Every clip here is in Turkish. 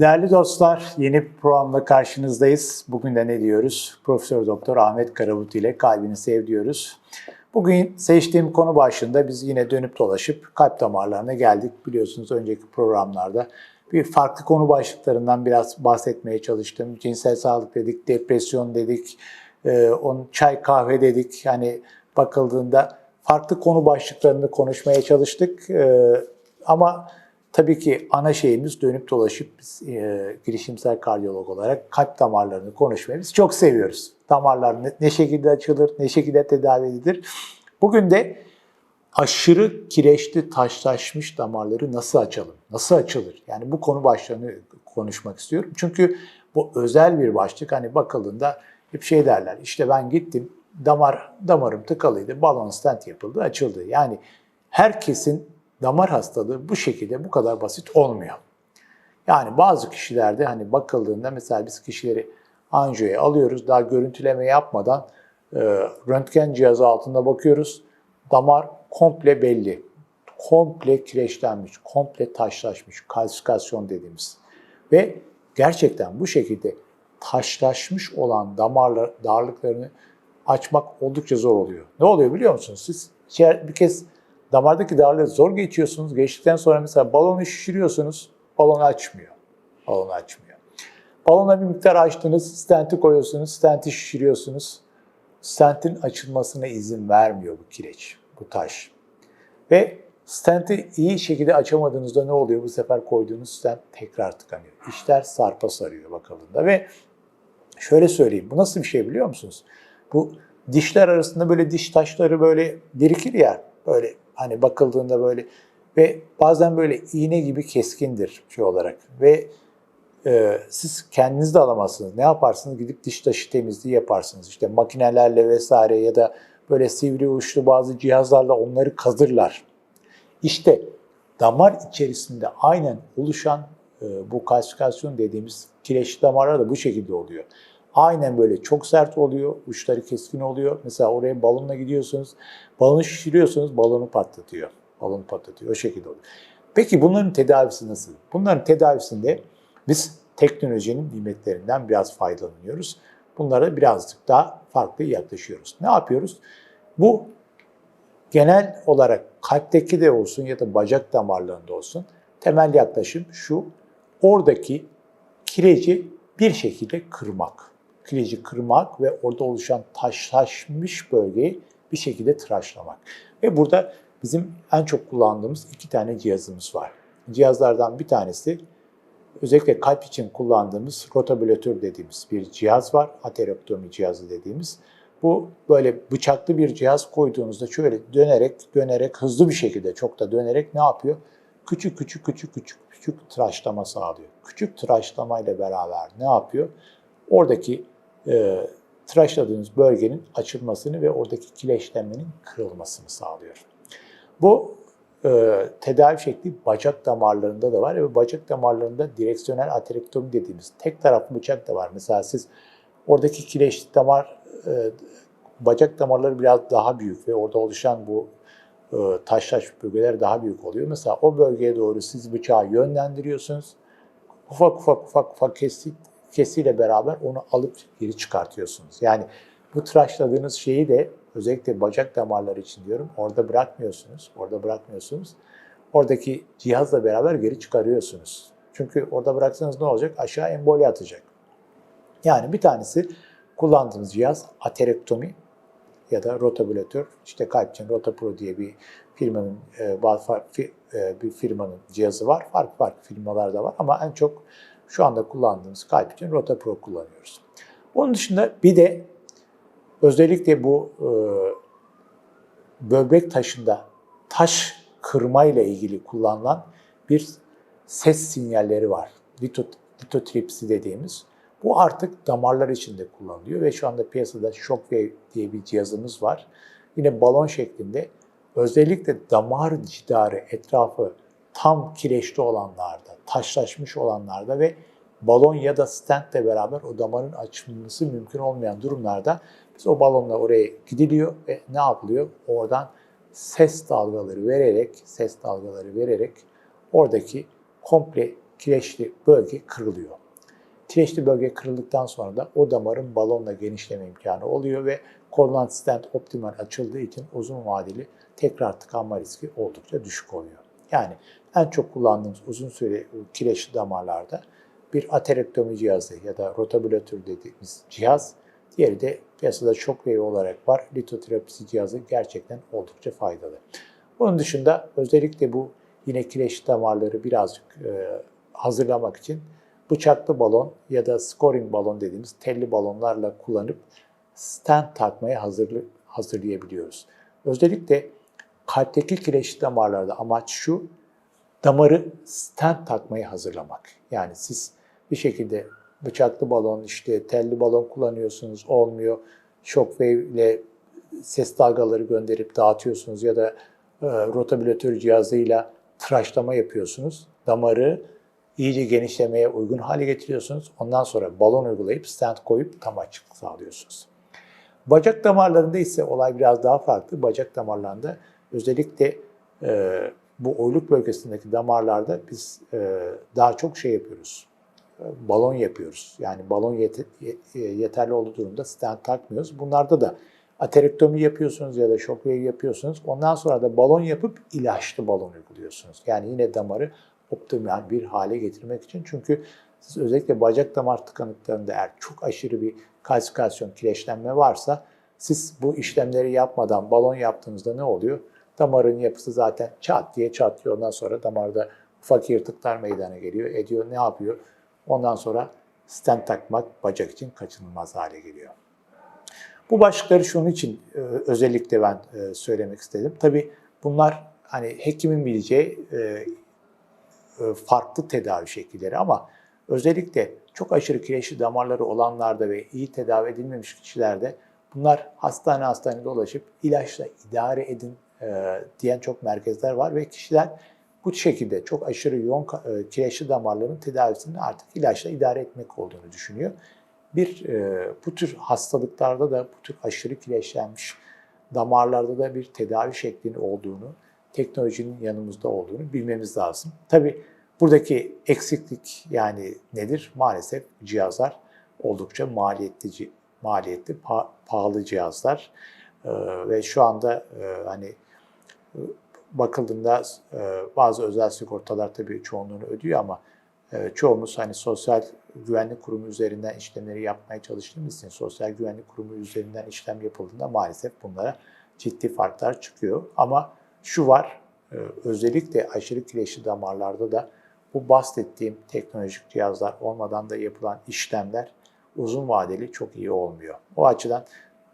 Değerli dostlar, yeni bir programla karşınızdayız. Bugün de ne diyoruz? Profesör Doktor Ahmet Karabut ile kalbini sev diyoruz. Bugün seçtiğim konu başında biz yine dönüp dolaşıp kalp damarlarına geldik. Biliyorsunuz önceki programlarda bir farklı konu başlıklarından biraz bahsetmeye çalıştım. Cinsel sağlık dedik, depresyon dedik, e, onun çay kahve dedik. Yani bakıldığında farklı konu başlıklarını konuşmaya çalıştık. E, ama Tabii ki ana şeyimiz dönüp dolaşıp biz e, girişimsel kardiyolog olarak kalp damarlarını konuşmayı biz çok seviyoruz. Damarlar ne, ne şekilde açılır, ne şekilde tedavi edilir. Bugün de aşırı kireçli taşlaşmış damarları nasıl açalım, nasıl açılır? Yani bu konu başlığını konuşmak istiyorum. Çünkü bu özel bir başlık. Hani bakıldığında hep şey derler, işte ben gittim, damar damarım tıkalıydı, balon stent yapıldı, açıldı. Yani herkesin damar hastalığı bu şekilde bu kadar basit olmuyor. Yani bazı kişilerde hani bakıldığında mesela biz kişileri anjiyoya alıyoruz daha görüntüleme yapmadan e, röntgen cihazı altında bakıyoruz. Damar komple belli. Komple kireçlenmiş, komple taşlaşmış, kalsifikasyon dediğimiz. Ve gerçekten bu şekilde taşlaşmış olan damarlar, darlıklarını açmak oldukça zor oluyor. Ne oluyor biliyor musunuz? Siz bir kez damardaki darlığı zor geçiyorsunuz. Geçtikten sonra mesela balonu şişiriyorsunuz, balonu açmıyor. Balonu açmıyor. Balona bir miktar açtınız, stenti koyuyorsunuz, stenti şişiriyorsunuz. Stentin açılmasına izin vermiyor bu kireç, bu taş. Ve stenti iyi şekilde açamadığınızda ne oluyor? Bu sefer koyduğunuz stent tekrar tıkanıyor. İşler sarpa sarıyor bakıldığında ve şöyle söyleyeyim, bu nasıl bir şey biliyor musunuz? Bu dişler arasında böyle diş taşları böyle birikir ya, böyle Hani bakıldığında böyle ve bazen böyle iğne gibi keskindir şey olarak ve e, siz kendiniz de alamazsınız. Ne yaparsınız? Gidip diş taşı temizliği yaparsınız. İşte makinelerle vesaire ya da böyle sivri uçlu bazı cihazlarla onları kazırlar. İşte damar içerisinde aynen oluşan e, bu kalsifikasyon dediğimiz kireçli damarlar da bu şekilde oluyor. Aynen böyle çok sert oluyor, uçları keskin oluyor. Mesela oraya balonla gidiyorsunuz, balonu şişiriyorsunuz, balonu patlatıyor. Balonu patlatıyor, o şekilde oluyor. Peki bunların tedavisi nasıl? Bunların tedavisinde biz teknolojinin nimetlerinden biraz faydalanıyoruz. Bunlara birazcık daha farklı yaklaşıyoruz. Ne yapıyoruz? Bu genel olarak kalpteki de olsun ya da bacak damarlarında olsun temel yaklaşım şu. Oradaki kireci bir şekilde kırmak kireci kırmak ve orada oluşan taşlaşmış bölgeyi bir şekilde tıraşlamak. Ve burada bizim en çok kullandığımız iki tane cihazımız var. Cihazlardan bir tanesi özellikle kalp için kullandığımız rotabülatör dediğimiz bir cihaz var. Aterektomi cihazı dediğimiz. Bu böyle bıçaklı bir cihaz koyduğunuzda şöyle dönerek dönerek hızlı bir şekilde çok da dönerek ne yapıyor? Küçük küçük küçük küçük küçük tıraşlama sağlıyor. Küçük tıraşlama ile beraber ne yapıyor? Oradaki e, tıraşladığınız bölgenin açılmasını ve oradaki kireçlenmenin kırılmasını sağlıyor. Bu e, tedavi şekli bacak damarlarında da var ve bacak damarlarında direksiyonel aterektomi dediğimiz tek taraflı bıçak da var. Mesela siz oradaki kireçli damar, e, bacak damarları biraz daha büyük ve orada oluşan bu e, taşlaş bölgeler daha büyük oluyor. Mesela o bölgeye doğru siz bıçağı yönlendiriyorsunuz. Ufak ufak ufak ufak kestik, kesiyle beraber onu alıp geri çıkartıyorsunuz. Yani bu tıraşladığınız şeyi de özellikle bacak damarları için diyorum orada bırakmıyorsunuz. Orada bırakmıyorsunuz. Oradaki cihazla beraber geri çıkarıyorsunuz. Çünkü orada bıraksanız ne olacak? Aşağı emboli atacak. Yani bir tanesi kullandığınız cihaz aterektomi ya da rotabülatör. İşte kalp için Rotapro diye bir firmanın e, e, bir firmanın cihazı var. Farklı farklı firmalar da var ama en çok şu anda kullandığımız kalp için RotaPro kullanıyoruz. Onun dışında bir de özellikle bu e, böbrek taşında taş kırma ile ilgili kullanılan bir ses sinyalleri var. Litotripsi dediğimiz. Bu artık damarlar içinde kullanılıyor ve şu anda piyasada Shockwave diye bir cihazımız var. Yine balon şeklinde özellikle damar cidarı etrafı tam kireçli olanlarda, taşlaşmış olanlarda ve balon ya da stentle beraber o damarın açılması mümkün olmayan durumlarda biz o balonla oraya gidiliyor ve ne yapılıyor? Oradan ses dalgaları vererek, ses dalgaları vererek oradaki komple kireçli bölge kırılıyor. Kireçli bölge kırıldıktan sonra da o damarın balonla genişleme imkanı oluyor ve koronan stent optimal açıldığı için uzun vadeli tekrar tıkanma riski oldukça düşük oluyor. Yani en çok kullandığımız uzun süre kireçli damarlarda bir aterektomi cihazı ya da rotabülatör dediğimiz cihaz, diğeri de piyasada shockwave olarak var. Litoterapisi cihazı gerçekten oldukça faydalı. Bunun dışında özellikle bu yine kireçli damarları birazcık e, hazırlamak için bıçaklı balon ya da scoring balon dediğimiz telli balonlarla kullanıp stent takmaya hazırlı, hazırlayabiliyoruz. Özellikle kalpteki kireçli damarlarda amaç şu, damarı stent takmayı hazırlamak. Yani siz bir şekilde bıçaklı balon, işte telli balon kullanıyorsunuz, olmuyor. Shockwave ile ses dalgaları gönderip dağıtıyorsunuz ya da e, rotabülatör cihazıyla tıraşlama yapıyorsunuz. Damarı iyice genişlemeye uygun hale getiriyorsunuz. Ondan sonra balon uygulayıp stent koyup tam açıklık sağlıyorsunuz. Bacak damarlarında ise olay biraz daha farklı. Bacak damarlarında özellikle e, bu oyluk bölgesindeki damarlarda biz e, daha çok şey yapıyoruz. E, balon yapıyoruz. Yani balon yet- ye- yeterli olduğu durumda stent takmıyoruz. Bunlarda da aterektomi yapıyorsunuz ya da shockwave yapıyorsunuz. Ondan sonra da balon yapıp ilaçlı balon uyguluyorsunuz. Yani yine damarı optimal bir hale getirmek için. Çünkü siz özellikle bacak damar tıkanıklarında eğer çok aşırı bir kalsifikasyon, kireçlenme varsa siz bu işlemleri yapmadan balon yaptığınızda ne oluyor? Damarın yapısı zaten çat diye çatlıyor. Ondan sonra damarda ufak yırtıklar meydana geliyor. Ediyor ne yapıyor? Ondan sonra stent takmak bacak için kaçınılmaz hale geliyor. Bu başlıkları şunun için e, özellikle ben e, söylemek istedim. Tabii bunlar hani hekimin bileceği e, farklı tedavi şekilleri ama özellikle çok aşırı kireçli damarları olanlarda ve iyi tedavi edilmemiş kişilerde bunlar hastane hastane dolaşıp ilaçla idare edin e, diyen çok merkezler var ve kişiler bu şekilde çok aşırı yoğun e, kireçli damarların tedavisini artık ilaçla idare etmek olduğunu düşünüyor. Bir e, bu tür hastalıklarda da bu tür aşırı kireçlenmiş damarlarda da bir tedavi şeklinin olduğunu, teknolojinin yanımızda olduğunu bilmemiz lazım. Tabii buradaki eksiklik yani nedir? Maalesef cihazlar oldukça maliyetli, maliyetli pa- pahalı cihazlar ve şu anda hani bakıldığında e, bazı özel sigortalar tabii çoğunluğunu ödüyor ama e, çoğumuz hani sosyal güvenlik kurumu üzerinden işlemleri yapmaya çalıştığımız için sosyal güvenlik kurumu üzerinden işlem yapıldığında maalesef bunlara ciddi farklar çıkıyor. Ama şu var, e, özellikle aşırı kireçli damarlarda da bu bahsettiğim teknolojik cihazlar olmadan da yapılan işlemler uzun vadeli çok iyi olmuyor. O açıdan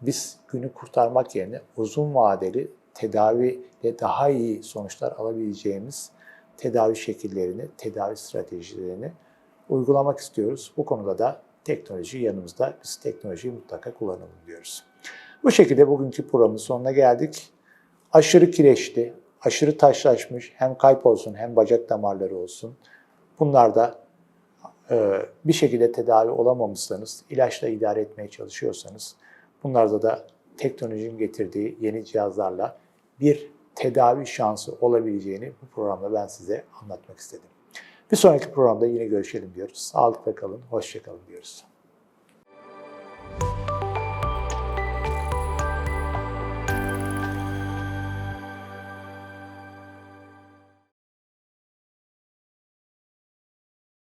biz günü kurtarmak yerine uzun vadeli tedaviyle daha iyi sonuçlar alabileceğimiz tedavi şekillerini, tedavi stratejilerini uygulamak istiyoruz. Bu konuda da teknoloji yanımızda. Biz teknolojiyi mutlaka kullanalım diyoruz. Bu şekilde bugünkü programın sonuna geldik. Aşırı kireçli, aşırı taşlaşmış hem kalp olsun hem bacak damarları olsun. Bunlar da e, bir şekilde tedavi olamamışsanız, ilaçla idare etmeye çalışıyorsanız, bunlarda da teknolojinin getirdiği yeni cihazlarla bir tedavi şansı olabileceğini bu programda ben size anlatmak istedim. Bir sonraki programda yine görüşelim diyoruz. Sağlıkla kalın, hoşça kalın diyoruz.